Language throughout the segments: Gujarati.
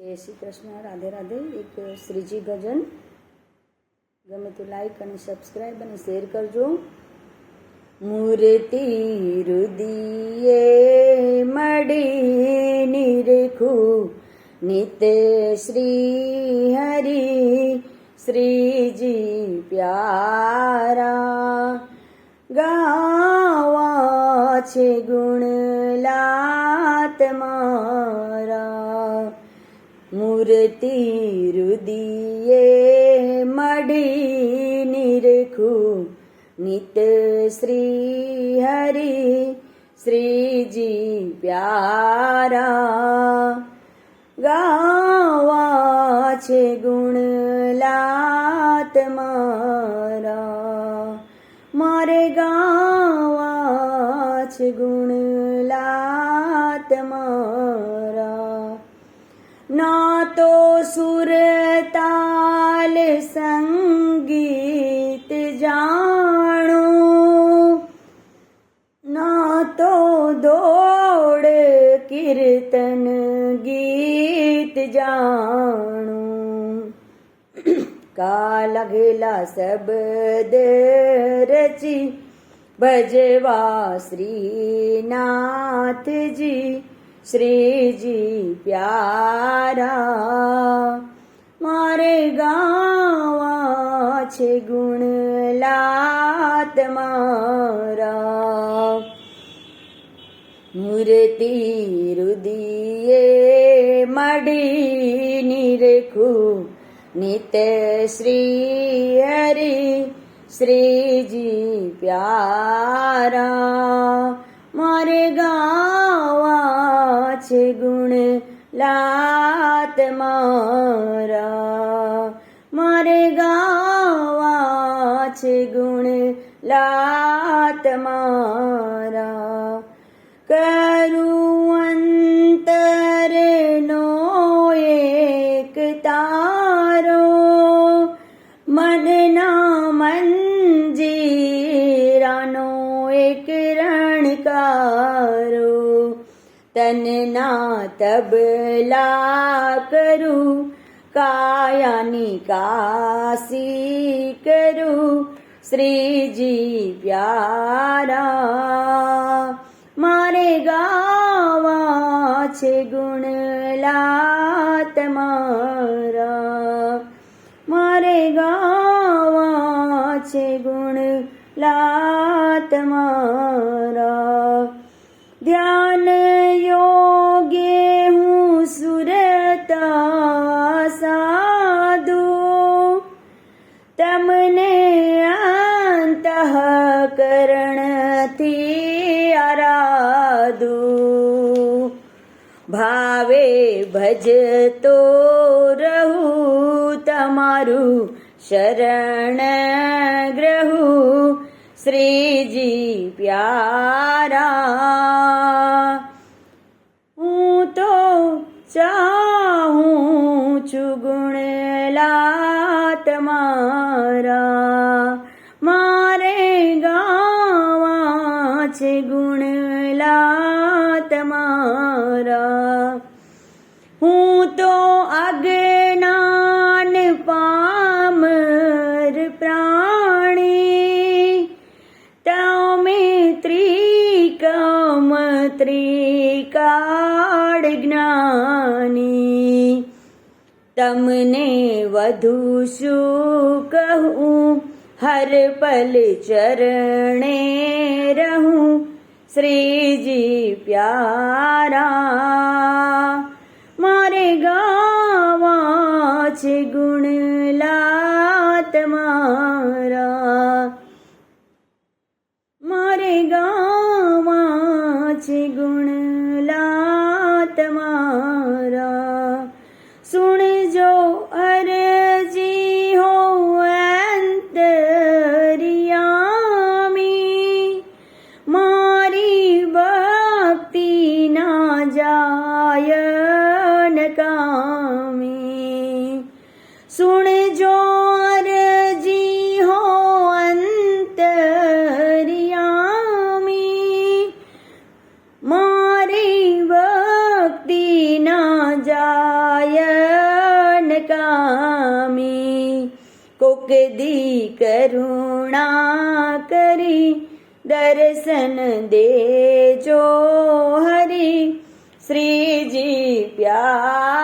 જય શ્રી કૃષ્ણ. રાધે રાધે. એક શ્રીજી ભજન ગમે તો લાઈક અને સબસ્ક્રાઈબ અને શેર કરજો. મૂર્તિ રુદિયે મળી નિરખું નિત શ્રી હરિ શ્રીજી પ્યારા. ગાવા છે ગુણ લાત મારા મૂર્તિ રુદિયે મળી નિરખું નિત શ્રી હરિ શ્રીજી પ્યારા. ગાવા છે ગુણ લાત મારા. મારે ગાવા છે ગુણ લાત મારા. તો સુર તાલ સંગીત જાણો ના તો દોડ કીર્તન ગીત જાણો કા લગેલા શબ્દ રચી ભજવા શ્રીનાથજી શ્રીજી પ્યારા મૂર્તિ રુદિયે મળી નિરખું નિત શ્રી હરિ શ્રીજી પ્યારા મારે ગાવા છે ગુણ લાત મારા મારે ગાવા છે ગુણ એક રણકારો તનના તબલા કરું, કાયાની કાસી કરું, શ્રીજી પ્યારા. મારે ગાવા છે ગુણ લાત મારા ગાવા છે ગુણ લાત અંતઃકરણથી આરાધુ ભાવે ભજતો રહું તમારું શરણ ગ્રહું શ્રીજી પ્યારા હું તો ચાહું છું ગુણ લાત મારા. હું તો અજ્ઞાન પામર પ્રાણી. તમે ત્રિકમ ત્રિકાળ જ્ઞાની. તમને વધુ શું કહું? હર પલ ચરણે રહું. શ્રીજી પ્યારા મારે ગાવા છે ગુણ લાત મારા. મારે ગાવા છે ગુણ લાત મારા. કોક દી કરુણા કરી દર્શન દેજો હરી. શ્રીજી પ્યારા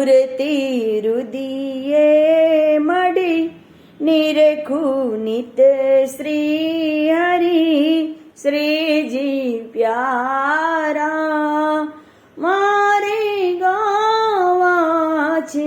મૂર્તિ રુદિયે મળી નિરખુનિત શ્રી હરિ શ્રીજી પ્યારા મારે ગાવા છે